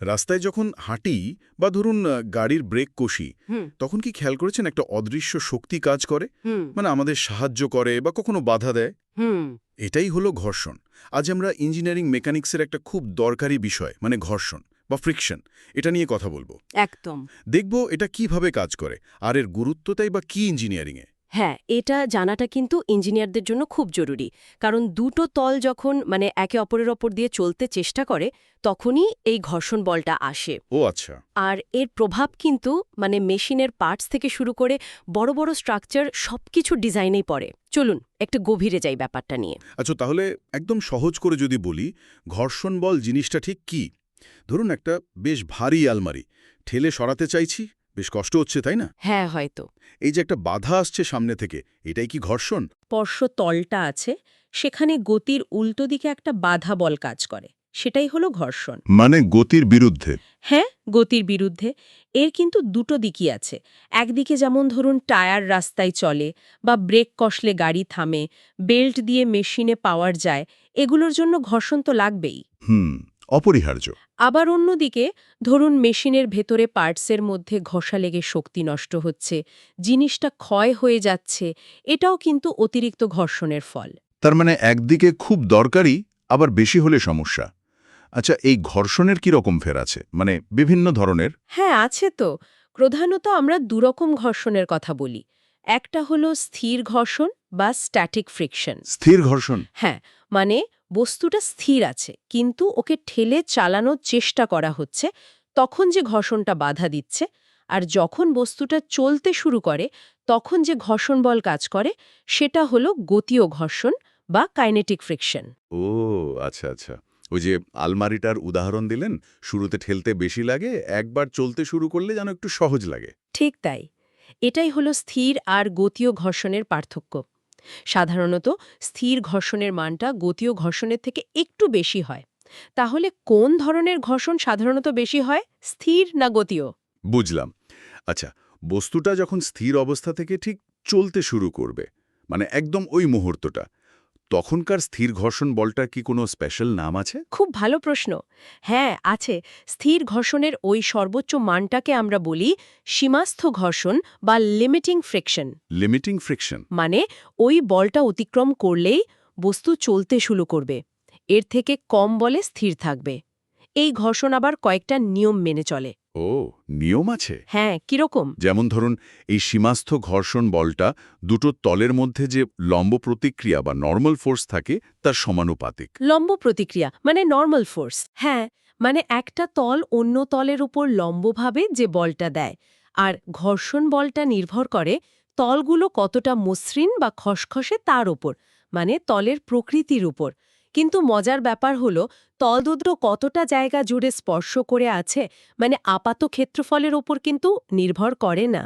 রাস্তায় যখন হাঁটি বা ধরুন গাড়ির ব্রেক কষি তখন কি খেয়াল করেছেন একটা অদৃশ্য শক্তি কাজ করে? মানে আমাদের সাহায্য করে বা কখনো বাধা দেয়? হুম। এটাই হলো ঘর্ষণ। আজ আমরা ইঞ্জিনিয়ারিং মেকানিক্সের একটা খুব দরকারি বিষয় মানে ঘর্ষণ বা ফ্রিকশন এটা নিয়ে কথা বলব। একদম। দেখব এটা কীভাবে কাজ করে আর এর গুরুত্বটাই বা কি ইঞ্জিনিয়ারিংয়ে হ্যাঁ এটা জানাটা কিন্তু ইঞ্জিনিয়ারদের জন্য খুব জরুরি। কারণ দুটো তল যখন মানে একে অপরের ওপর দিয়ে চলতে চেষ্টা করে তখনই এই ঘর্ষণ বলটা আসে। ও আচ্ছা। আর এর প্রভাব কিন্তু মানে মেশিনের পার্টস থেকে শুরু করে বড় বড় স্ট্রাকচার সবকিছু ডিজাইনেই পড়ে। চলুন একটু গভীরে যাই ব্যাপারটা নিয়ে। আচ্ছা তাহলে একদম সহজ করে যদি বলি ঘর্ষণ বল জিনিসটা ঠিক কি? ধরুন একটা বেশ ভারী আলমারি ঠেলে সরাতে চাইছি বেশ কষ্ট হচ্ছে তাই না? হ্যাঁ হয়তো। এই যে একটা বাধা আসছে সামনে থেকে এটাই কি ঘর্ষণ? স্পর্শ তলটা আছে সেখানে গতির উল্টো দিকে একটা বাধা বল কাজ করে সেটাই হলো ঘর্ষণ। মানে গতির বিরুদ্ধে? হ্যাঁ গতির বিরুদ্ধে। এর কিন্তু দুটো দিকই আছে। একদিকে যেমন ধরুন টায়ার রাস্তায় চলে বা ব্রেক কষলে গাড়ি থামে বেল্ট দিয়ে মেশিনে পাওয়ার যায় এগুলোর জন্য ঘর্ষণ তো লাগবেই। হুম। অপরিহার্য। আবার অন্যদিকে ধরুন মেশিনের ভেতরে পার্টসের মধ্যে ঘষা লেগে শক্তি নষ্ট হচ্ছে জিনিসটা ক্ষয় হয়ে যাচ্ছে এটাও কিন্তু অতিরিক্ত ঘর্ষণের ফল। তার মানে একদিকে খুব দরকারি আবার বেশি হলে সমস্যা। আচ্ছা এই ঘর্ষণের কি রকম ফের আছে? মানে বিভিন্ন ধরনের? হ্যাঁ আছে তো। প্রধানত আমরা দুরকম ঘর্ষণের কথা বলি। একটা হলো স্থির ঘর্ষণ বা স্ট্যাটিক ফ্রিকশন স্থির ঘর্ষণ? হ্যাঁ মানে বস্তুটা স্থির আছে কিন্তু ওকে ঠেলে চালানোর চেষ্টা করা হচ্ছে তখন যে ঘর্ষণটা বাধা দিচ্ছে আর যখন বস্তুটা চলতে শুরু করে তখন যে ঘর্ষণ বল কাজ করে সেটা হলো গতীয় ঘর্ষণ বা কাইনেটিক ফ্রিকশন। ও আচ্ছা আচ্ছা। ওই যে আলমারিটার উদাহরণ দিলেন শুরুতে ঠেলতে বেশি লাগে একবার চলতে শুরু করলে যেন একটু সহজ লাগে। ঠিক তাই। এটাই হলো স্থির আর গতীয় ঘর্ষণের পার্থক্য। সাধারণত স্থির ঘর্ষণের মানটা গতীয় ঘর্ষণের থেকে একটু বেশি হয়। তাহলে কোন ধরনের ঘর্ষণ সাধারণত বেশি হয়, স্থির না গতীয় বুঝলাম। আচ্ছা বস্তুটা যখন স্থির অবস্থা থেকে ঠিক চলতে শুরু করবে মানে একদম ওই মুহূর্তটা তখনকার স্থির ঘর্ষণ বলটার কি কোনো স্পেশাল নাম আছে? খুব ভালো প্রশ্ন। হ্যাঁ আছে। স্থির ঘর্ষণের ওই সর্বোচ্চ মানটাকে আমরা বলি সীমাস্থ ঘর্ষণ বা লিমিটিং ফ্রিকশন লিমিটিং ফ্রিকশন মানে ওই বলটা অতিক্রম করলেই বস্তু চলতে শুরু করবে। এর থেকে কম বলে স্থির থাকবে। এই ঘর্ষণ আবার কয়েকটা নিয়ম মেনে চলে। ও নিয়ম আছে। হ্যাঁ কীরকম? যেমন ধরুন এই সীমাস্থ ঘর্ষণ বলটা দুটো তলের মধ্যে যে লম্ব প্রতিক্রিয়া বা নর্মাল ফোর্স থাকে তার সমানুপাতিক। লম্ব প্রতিক্রিয়া মানে নর্মাল ফোর্স হ্যাঁ মানে একটা তল অন্য তলের উপর লম্বভাবে যে বলটা দেয়। আর ঘর্ষণ বলটা নির্ভর করে তলগুলো কতটা মসৃণ বা খসখসে তার উপর মানে তলের প্রকৃতির উপর। কিন্তু মজার ব্যাপার হলো তল দুটো কতটা জায়গা জুড়ে স্পর্শ করে আছে মানে আপাত ক্ষেত্রফলের ওপর কিন্তু নির্ভর করে না।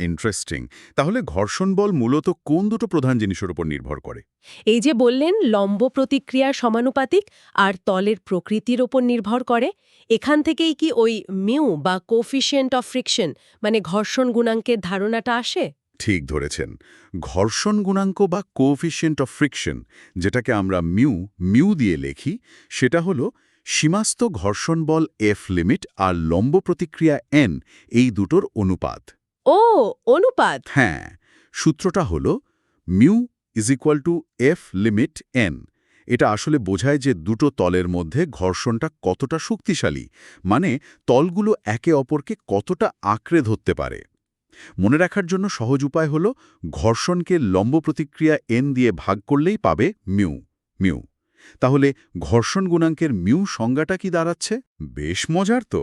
ইন্টারেস্টিং তাহলে ঘর্ষণ বল মূলত কোন দুটো প্রধান জিনিসের উপর নির্ভর করে? এই যে বললেন লম্ব প্রতিক্রিয়ার সমানুপাতিক আর তলের প্রকৃতির ওপর নির্ভর করে এখান থেকেই কি ওই মিউ বা কোফিশিয়েন্ট অফ ফ্রিকশন মানে ঘর্ষণ গুণাঙ্কের ধারণাটা আসে? ঠিক ধরেছেন। ঘর্ষণ গুণাঙ্ক বা কোফিশিয়েন্ট অফ ফ্রিকশন যেটাকে আমরা মিউ মিউ দিয়ে লেখি সেটা হলো সীমাস্ত ঘর্ষণ বল এফ লিমিট আর লম্ব প্রতিক্রিয়া এন এই দুটোর অনুপাত। ও অনুপাত। হ্যাঁ সূত্রটা হল mu is equal to F limit N এটা আসলে বোঝায় যে দুটো তলের মধ্যে ঘর্ষণটা কতটা শক্তিশালী মানে তলগুলো একে অপরকে কতটা আঁকড়ে ধরতে পারে। মনে রাখার জন্য সহজ উপায় হল ঘর্ষণকে লম্ব প্রতিক্রিয়া এন দিয়ে ভাগ করলেই পাবে মিউ মিউ। তাহলে ঘর্ষণ গুণাঙ্কের মিউ সংজ্ঞাটা কি দাঁড়াচ্ছে? বেশ মজার তো।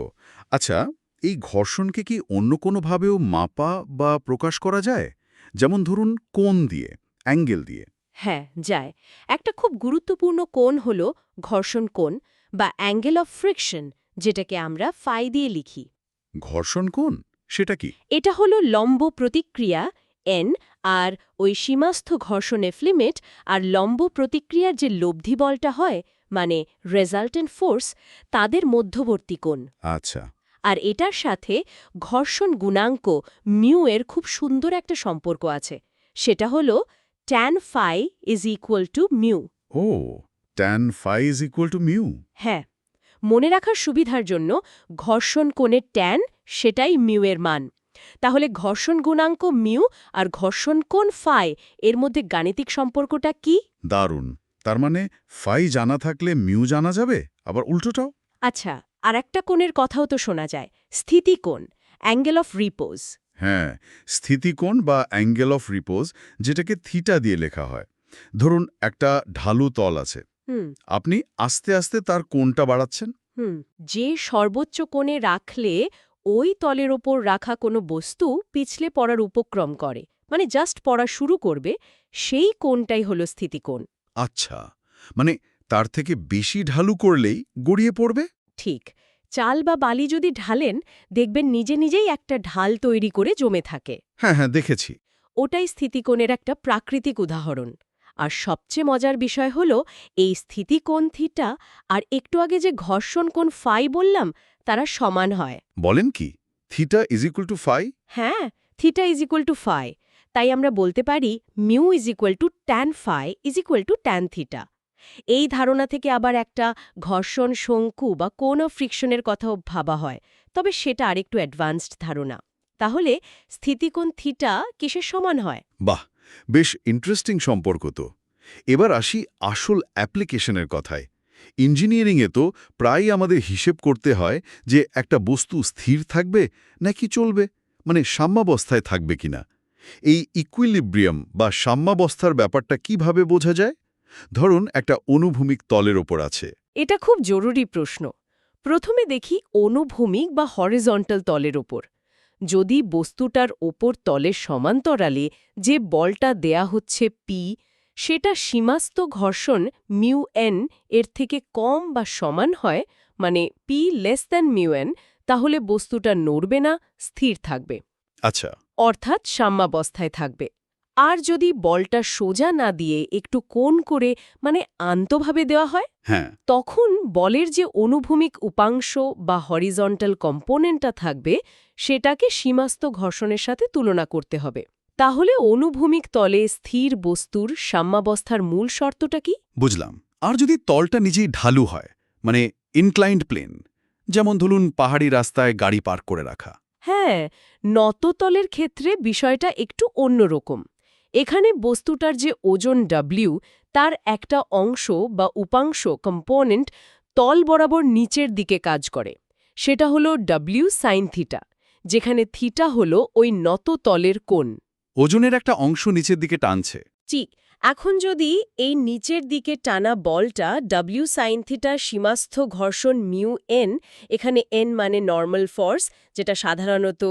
আচ্ছা এই ঘর্ষণকে কি অন্য কোনোভাবেও মাপা বা প্রকাশ করা যায়? যেমন ধরুন কোণ দিয়ে অ্যাঙ্গেল দিয়ে। হ্যাঁ যায়। একটা খুব গুরুত্বপূর্ণ কোণ হল ঘর্ষণ কোণ বা অ্যাঙ্গেল অফ ফ্রিকশন যেটাকে আমরা ফাই দিয়ে লিখি। ঘর্ষণ কোণ? সেটা কি? এটা হলো লম্ব প্রতিক্রিয়া এন আর ওই সীমাস্থ ঘর্ষণ এফ লিমিট আর লম্ব প্রতিক্রিয়ার যে লব্ধি বলটা হয় মানে রেজাল্টেন্ট ফোর্স তাদের মধ্যবর্তী কোণ। আচ্ছা। আর এটার সাথে ঘর্ষণ গুণাঙ্ক মিউ এর খুব সুন্দর একটা সম্পর্ক আছে। সেটা হলো tan phi is equal to mu O tan phi is equal to mu হ্যাঁ। মনে রাখার সুবিধার জন্য ঘর্ষণ কোণের ট্যান সেটাই মিউয়ের মান। তাহলে ঘর্ষণ গুণাঙ্ক মিউ আর ঘর্ষণ কোণ ফাই এর মধ্যে গাণিতিক সম্পর্কটা কি? দারুণ। তার মানে ফাই জানা থাকলে মিউ জানা যাবে? আবার উল্টোটাও? আচ্ছা আর একটা কোণের কথাও তো শোনা যায়। স্থিতিকোণ অ্যাঙ্গেল অফ রিপোজ। হ্যাঁ স্থিতিকোণ বা অ্যাঙ্গেল অফ রিপোজ যেটাকে থিটা দিয়ে লেখা হয়। ধরুন একটা ঢালু তল আছে। আপনি আস্তে আস্তে তার কোণটা বাড়াচ্ছেন। হুম যে সর্বোচ্চ কোণে রাখলে ওই তলের ওপর রাখা কোনো বস্তু পিছলে পড়ার উপক্রম করে মানে জাস্ট পড়া শুরু করবে সেই কোণটাই হলো স্থিতিকোণ। আচ্ছা মানে তার থেকে বেশি ঢালু করলেই গড়িয়ে পড়বে? ঠিক চাল বা বালি যদি ঢালেন দেখবেন নিজে নিজেই একটা ঢাল তৈরি করে জমে থাকে। হ্যাঁ হ্যাঁ দেখেছি। ওটাই স্থিতিকোণের একটা প্রাকৃতিক উদাহরণ। আর সবচেয়ে মজার বিষয় হল এই স্থিতিকোণ থিটা আর একটু আগে যে ঘর্ষণ কোণ ফাই বললাম তারা সমান হয়। বলেন কি? Theta is equal to phi? হ্যাঁ theta is equal to phi. তাই আমরা বলতে পারি mu is equal to tan phi is equal to tan theta. এই ধারণা থেকে আবার একটা ঘর্ষণ শঙ্কু বা কোন ফ্রিকশনের কথাও ভাবা হয় তবে সেটা আরেকটু অ্যাডভান্সড ধারণা। তাহলে স্থিতিকোণ থিটা কিসের সমান হয়? বাহ! বেশ ইন্টারেস্টিং সম্পর্ক তো। এবার আসি আসল অ্যাপ্লিকেশনের কথায়। ইঞ্জিনিয়ারিংয়ে তো প্রায়ই আমাদের হিসেব করতে হয় যে একটা বস্তু স্থির থাকবে নাকি চলবে মানে সাম্যাবস্থায় থাকবে কিনা। এই ইকুইলিব্রিয়াম বা সাম্যাবস্থার ব্যাপারটা কীভাবে বোঝা যায়? ধরুন একটা অনুভূমিক তলের ওপর আছে। এটা খুব জরুরি প্রশ্ন। প্রথমে দেখি অনুভূমিক বা হরিজন্টাল তলের ওপর। যদি বস্তুটার ওপর তলের সমান্তরালে যে বলটা দেয়া হচ্ছে পি সেটা সীমাস্ত ঘর্ষণ মিউ এন এর থেকে কম বা সমান হয় মানে P less than mu N তাহলে বস্তুটা নড়বে না স্থির থাকবে। আচ্ছা। অর্থাৎ সাম্যাবস্থায় থাকবে। আর যদি বলটা সোজা না দিয়ে একটু কোণ করে মানে আন্তভাবে দেওয়া হয় হ্যাঁ। তখন বলের যে অনুভূমিক উপাংশ বা হরিজন্টাল কম্পোনেন্টটা থাকবে সেটাকে সীমাস্ত ঘর্ষণের সাথে তুলনা করতে হবে। তাহলে অনুভূমিক তলে স্থির বস্তুর সাম্যাবস্থার মূল শর্তটা কি? বুঝলাম। আর যদি তলটা নিজেই ঢালু হয় মানে ইনক্লাইন্ড প্লেন যেমন ধরুন পাহাড়ি রাস্তায় গাড়ি পার্ক করে রাখা। হ্যাঁ নততলের ক্ষেত্রে বিষয়টা একটু অন্যরকম এখানে বস্তুটার যে ওজন ডাব্লিউ তার একটা অংশ বা উপাংশ কম্পোনেন্ট তল বরাবর নিচের দিকে কাজ করে। সেটা হলো ডাব্লিউ সাইন থিটা যেখানে থিটা হলো ওই নত তলের কোণ। ওজনের একটা অংশ নিচের দিকে টানছে। ঠিক এখন যদি এই নিচের দিকে টানা বলটা ডাব্লিউ সাইন থিটার সীমাস্থ ঘর্ষণ মিউ এন এখানে এন মানে নর্মাল ফোর্স যেটা সাধারণত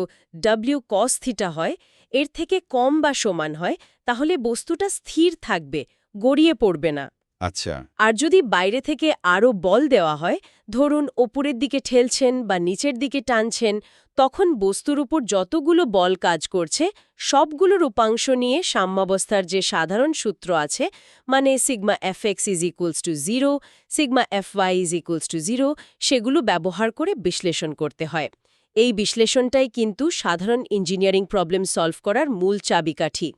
ডাব্লিউ কস থিটা হয় এর থেকে কম বা সমান হয় তাহলে বস্তুটা স্থির থাকবে গড়িয়ে পড়বে না। আচ্ছা। আর যদি বাইরে থেকে আরও বল দেওয়া হয় ধরুন ওপরের দিকে ঠেলছেন বা নিচের দিকে টানছেন তখন বস্তুর উপর যতগুলো বল কাজ করছে সবগুলো রূপাংশ নিয়ে সাম্যাবস্থার যে সাধারণ সূত্র আছে মানে sigma F X is equals to zero sigma F Y is equals to zero সেগুলো ব্যবহার করে বিশ্লেষণ করতে হয়। এই বিশ্লেষণটাই কিন্তু সাধারণ ইঞ্জিনিয়ারিং প্রবলেম সলভ করার মূল চাবিকাঠি।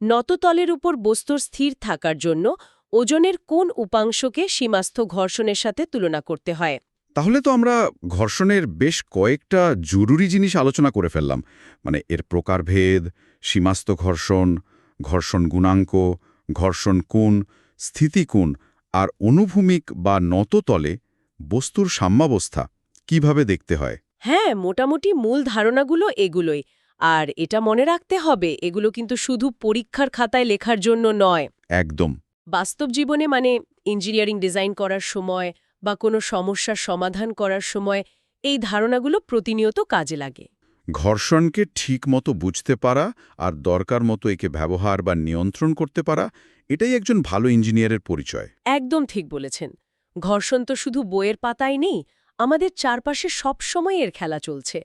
নততলের উপর বস্তুর স্থির থাকার জন্য ওজনের কোন উপাংশকে সীমাস্থ ঘর্ষণের সাথে তুলনা করতে হয়। তাহলে তো আমরা ঘর্ষণের বেশ কয়েকটা জরুরি জিনিস আলোচনা করে ফেললাম। মানে এর প্রকারভেদ সীমাস্ত ঘর্ষণ ঘর্ষণ গুণাঙ্ক, ঘর্ষণ কোণ স্থিতিকোণ আর অনুভূমিক বা নততলে বস্তুর সাম্যাবস্থা কীভাবে দেখতে হয়। হ্যাঁ মোটামুটি মূল ধারণাগুলো এগুলোই। আর এটা মনে রাখতে হবে এগুলো কিন্তু শুধু পরীক্ষার খাতায় লেখার জন্য নয়। একদম। বাস্তব জীবনে মানে ইঞ্জিনিয়ারিং ডিজাইন করার সময় বা কোনো সমস্যার সমাধান করার সময় এই ধারণাগুলো প্রতিনিয়ত কাজে লাগে। ঘর্ষণকে ঠিক মতো বুঝতে পারা আর দরকার মতো একে ব্যবহার বা নিয়ন্ত্রণ করতে পারা এটাই একজন ভালো ইঞ্জিনিয়ারের পরিচয়। একদম ঠিক বলেছেন। ঘর্ষণ তো শুধু বইয়ের পাতায় নেই আমাদের চারপাশে সবসময় এর খেলা চলছে।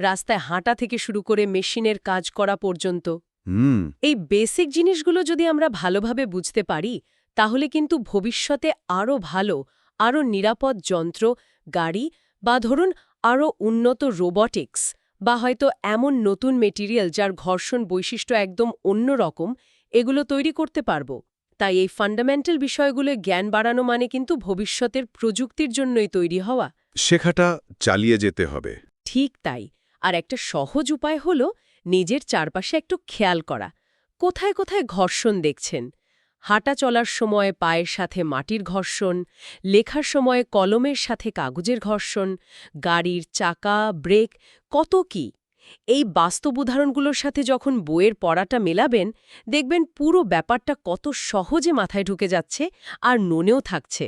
রাস্তায় হাঁটা থেকে শুরু করে মেশিনের কাজ করা পর্যন্ত। এই বেসিক জিনিসগুলো যদি আমরা ভালোভাবে বুঝতে পারি তাহলে কিন্তু ভবিষ্যতে আরও ভালো আরও নিরাপদ যন্ত্র গাড়ি বা ধরুন আরও উন্নত রোবটিক্স বা হয়তো এমন নতুন মেটেরিয়াল যার ঘর্ষণ বৈশিষ্ট্য একদম অন্যরকম এগুলো তৈরি করতে পারব। তাই এই ফান্ডামেন্টাল বিষয়গুলো জ্ঞান বাড়ানো মানে কিন্তু ভবিষ্যতের প্রযুক্তির জন্যই তৈরি হওয়া। শেখাটা চালিয়ে যেতে হবে। ঠিক তাই। আর একটা সহজ উপায় হল নিজের চারপাশে একটু খেয়াল করা। কোথায় কোথায় ঘর্ষণ দেখছেন? হাঁটা চলার সময় পায়ের সাথে মাটির ঘর্ষণ, লেখার সময় কলমের সাথে কাগজের ঘর্ষণ, গাড়ির চাকা, ব্রেক, কত কি? এই বাস্তব উদাহরণগুলোর সাথে যখন বইয়ের পড়াটা মেলাবেন, দেখবেন পুরো ব্যাপারটা কত সহজে মাথায় ঢুকে যাচ্ছে আর ননেও থাকছে।